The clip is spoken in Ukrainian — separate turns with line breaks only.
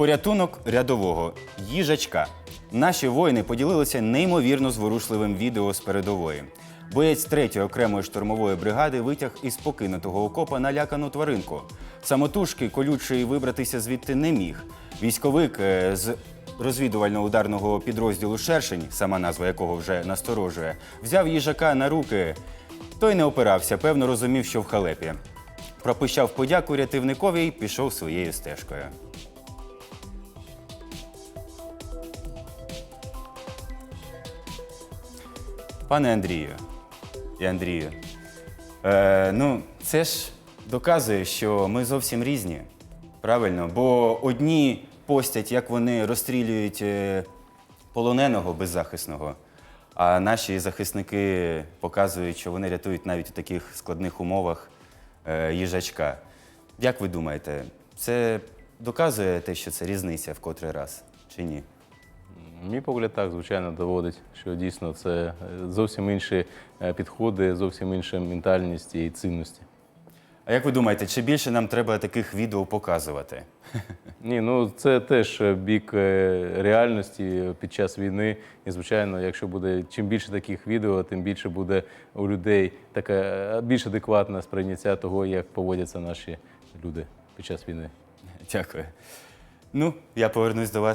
Порятунок рядового їжачка. Наші воїни поділилися неймовірно зворушливим відео з передової. Боєць 3-ї окремої штурмової бригади витяг із покинутого окопа налякану тваринку. Самотужки колючий вибратися звідти не міг. Військовик е, з розвідувально-ударного підрозділу Шершень, сама назва якого вже насторожує, взяв їжака на руки. Той не опирався, певно розумів, що в халепі. Пропищав подяку рятівникові і пішов своєю стежкою. Пане Андрію і Андрію, е, ну це ж доказує, що ми зовсім різні. Правильно? Бо одні постять, як вони розстрілюють е, полоненого беззахисного, а наші захисники показують, що вони рятують навіть у таких складних умовах е, їжачка. Як ви думаєте, це доказує те, що це різниця в котрий раз чи ні?
Мій погляд так, звичайно, доводить, що дійсно це е, зовсім інші е, підходи, зовсім інша ментальність і цінності.
А як ви думаєте, чи більше нам треба таких відео показувати?
Ні, ну це теж бік е, реальності під час війни. І звичайно, якщо буде чим більше таких відео, тим більше буде у людей таке більш адекватне сприйняття того, як поводяться наші люди під час війни.
Дякую. Ну, я повернусь до вас